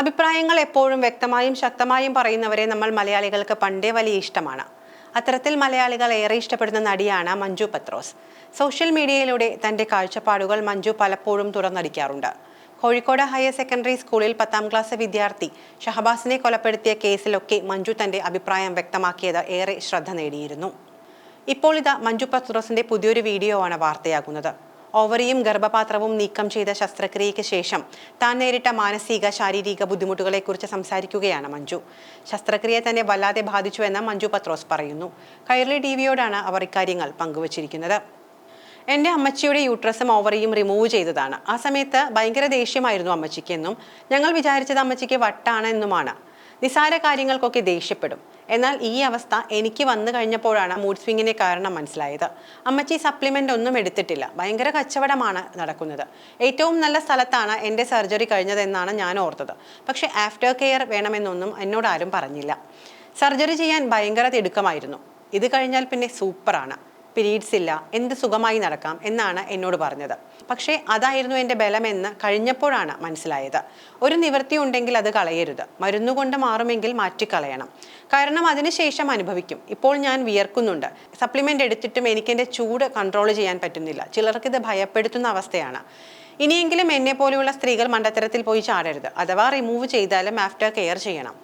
അഭിപ്രായങ്ങൾ എപ്പോഴും വ്യക്തമായും ശക്തമായും പറയുന്നവരെ നമ്മൾ മലയാളികൾക്ക് പണ്ടേ വലിയ ഇഷ്ടമാണ്. അത്തരത്തിൽ മലയാളികൾ ഏറെ ഇഷ്ടപ്പെടുന്ന നടിയാണ് മഞ്ജു പത്രോസ്. സോഷ്യൽ മീഡിയയിലൂടെ തന്റെ കാഴ്ചപ്പാടുകൾ മഞ്ജു പലപ്പോഴും തുറന്നടിക്കാറുണ്ട്. കോഴിക്കോട് ഹയർ സെക്കൻഡറി സ്കൂളിൽ പത്താം ക്ലാസ് വിദ്യാർത്ഥി ഷഹബാസിനെ കൊലപ്പെടുത്തിയ കേസിലൊക്കെ മഞ്ജു തന്റെ അഭിപ്രായം വ്യക്തമാക്കിയത് ഏറെ ശ്രദ്ധ നേടിയിരുന്നു. ഇപ്പോൾ ഇതാ മഞ്ജു പത്രോസിന്റെ പുതിയൊരു വീഡിയോ ആണ് വാർത്തയാകുന്നത്. ഓവറിയും ഗർഭപാത്രവും നീക്കം ചെയ്ത ശസ്ത്രക്രിയയ്ക്ക് ശേഷം താൻ നേരിട്ട മാനസിക ശാരീരിക ബുദ്ധിമുട്ടുകളെക്കുറിച്ച് സംസാരിക്കുകയാണ് മഞ്ജു. ശസ്ത്രക്രിയ തന്നെ വല്ലാതെ ബാധിച്ചുവെന്ന് മഞ്ജു പത്രോസ് പറയുന്നു. കൈർലി ടി വിയോടാണ് അവർ ഇക്കാര്യങ്ങൾ പങ്കുവച്ചിരിക്കുന്നത്. എന്റെ അമ്മച്ചിയുടെ യൂട്രസും ഓവറിയും റിമൂവ് ചെയ്തതാണ്. ആ സമയത്ത് ഭയങ്കര ദേഷ്യമായിരുന്നു അമ്മച്ചിക്കെന്നും ഞങ്ങൾ വിചാരിച്ചത് അമ്മച്ചിക്ക് വട്ടാണ് എന്നുമാണ് നിസാര കാര്യങ്ങൾക്കൊക്കെ ദേഷ്യപ്പെടും. എന്നാൽ ഈ അവസ്ഥ എനിക്ക് വന്നു കഴിഞ്ഞപ്പോഴാണ് മൂഡ് സ്വിങ്ങിന് കാരണം മനസ്സിലായത്. അമ്മച്ചി സപ്ലിമെന്റ് ഒന്നും എടുത്തിട്ടില്ല. ഭയങ്കര കച്ചവടമാണ് നടക്കുന്നത്. ഏറ്റവും നല്ല സ്ഥലത്താണ് എന്റെ സർജറി കഴിഞ്ഞതെന്നാണ് ഞാൻ ഓർത്തത്. പക്ഷേ ആഫ്റ്റർ കെയർ വേണമെന്നൊന്നും എന്നോട് ആരും പറഞ്ഞില്ല. സർജറി ചെയ്യാൻ ഭയങ്കര തിടുക്കമായിരുന്നു. ഇത് കഴിഞ്ഞാൽ പിന്നെ സൂപ്പറാണ് പീരീഡ്സ് ഇല്ല എന്ത് സുഖമായി നടക്കാം എന്നാണ് എന്നോട് പറഞ്ഞത്. പക്ഷേ അതായിരുന്നു എന്റെ ബലമെന്ന് കഴിഞ്ഞപ്പോഴാണ് മനസ്സിലായത്. ഒരു നിവൃത്തി ഉണ്ടെങ്കിൽ അത് കളയരുത്. മരുന്നുകൊണ്ട് മാറുമെങ്കിൽ മാറ്റിക്കളയണം. കാരണം അതിനുശേഷം അനുഭവിക്കും. ഇപ്പോൾ ഞാൻ വിയർക്കുന്നുണ്ട്. സപ്ലിമെന്റ് എടുത്തിട്ടും എനിക്കെന്റെ ചൂട് കൺട്രോൾ ചെയ്യാൻ പറ്റുന്നില്ല. ചിലർക്കിത് ഭയപ്പെടുത്തുന്ന അവസ്ഥയാണ്. ഇനിയെങ്കിലും എന്നെ പോലെയുള്ള സ്ത്രീകൾ മണ്ടത്തരത്തിൽ പോയി ചാടരുത്. അഥവാ റിമൂവ് ചെയ്താലും ആഫ്റ്റർ കെയർ ചെയ്യണം.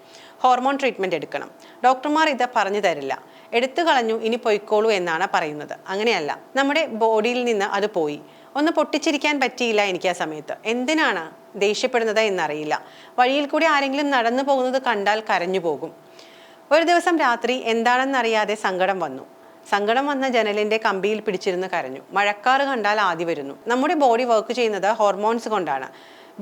ഹോർമോൺ ട്രീറ്റ്മെന്റ് എടുക്കണം. ഡോക്ടർമാർ ഇത് പറഞ്ഞു തരില്ല. എടുത്തു കളഞ്ഞു ഇനി പൊയ്ക്കോളൂ എന്നാണ് പറയുന്നത്. അങ്ങനെയല്ല. നമ്മുടെ ബോഡിയിൽ നിന്ന് അത് പോയി. ഒന്ന് പൊട്ടിച്ചിരിക്കാൻ പറ്റിയില്ല എനിക്ക് ആ സമയത്ത്. എന്തിനാണ് ദേഷ്യപ്പെടുന്നത് എന്നറിയില്ല. വഴിയിൽ കൂടി ആരെങ്കിലും നടന്നു പോകുന്നത് കണ്ടാൽ കരഞ്ഞു പോകും. ഒരു ദിവസം രാത്രി എന്താണെന്നറിയാതെ സങ്കടം വന്നു. സങ്കടം വന്ന ജനലിന്റെ കമ്പിയിൽ പിടിച്ചിരുന്ന് കരഞ്ഞു. മഴക്കാറ് കണ്ടാൽ ആദ്യ വരുന്നു. നമ്മുടെ ബോഡി വർക്ക് ചെയ്യുന്നത് ഹോർമോൺസ് കൊണ്ടാണ്.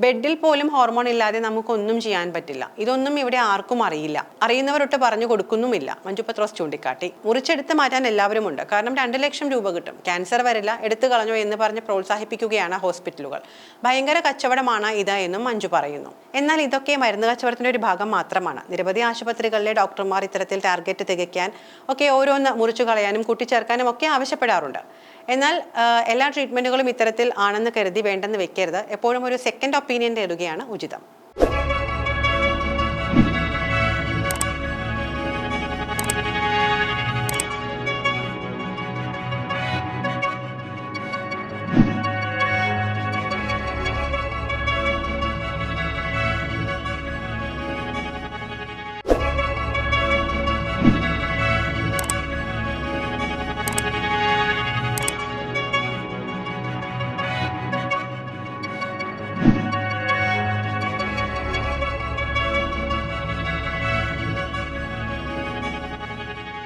ബെഡിൽ പോലും ഹോർമോൺ ഇല്ലാതെ നമുക്കൊന്നും ചെയ്യാൻ പറ്റില്ല. ഇതൊന്നും ഇവിടെ ആർക്കും അറിയില്ല. അറിയുന്നവരൊട്ട് പറഞ്ഞു കൊടുക്കുന്നുമില്ല. മഞ്ജു പത്രോസ് ചൂണ്ടിക്കാട്ടി. മുറിച്ചെടുത്ത് മാറ്റാൻ എല്ലാവരും ഉണ്ട് കാരണം രണ്ട് ലക്ഷം രൂപ കിട്ടും. ക്യാൻസർ വരില്ല എടുത്തു കളഞ്ഞോ എന്ന് പറഞ്ഞ് പ്രോത്സാഹിപ്പിക്കുകയാണ് ഹോസ്പിറ്റലുകൾ. ഭയങ്കര കച്ചവടമാണ് ഇത് എന്നും മഞ്ജു പറയുന്നു. എന്നാൽ ഇതൊക്കെ മരുന്ന് കച്ചവടത്തിന്റെ ഒരു ഭാഗം മാത്രമാണ്. നിരവധി ആശുപത്രികളിലെ ഡോക്ടർമാർ ഇത്തരത്തിൽ ടാർഗറ്റ് തികയ്ക്കാൻ ഒക്കെ ഓരോന്ന് മുറിച്ചു കളയാനും കൂട്ടിച്ചേർക്കാനും ഒക്കെ ആവശ്യപ്പെടാറുണ്ട്. എന്നാൽ എല്ലാ ട്രീറ്റ്മെന്റുകളും ഇത്തരത്തിൽ ആണെന്ന് കരുതി വേണ്ടെന്ന് വെക്കരുത്. എപ്പോഴും ഒരു സെക്കൻഡ് ഒപ്പീനിയൻ തേടുകയാണ് ഉചിതം.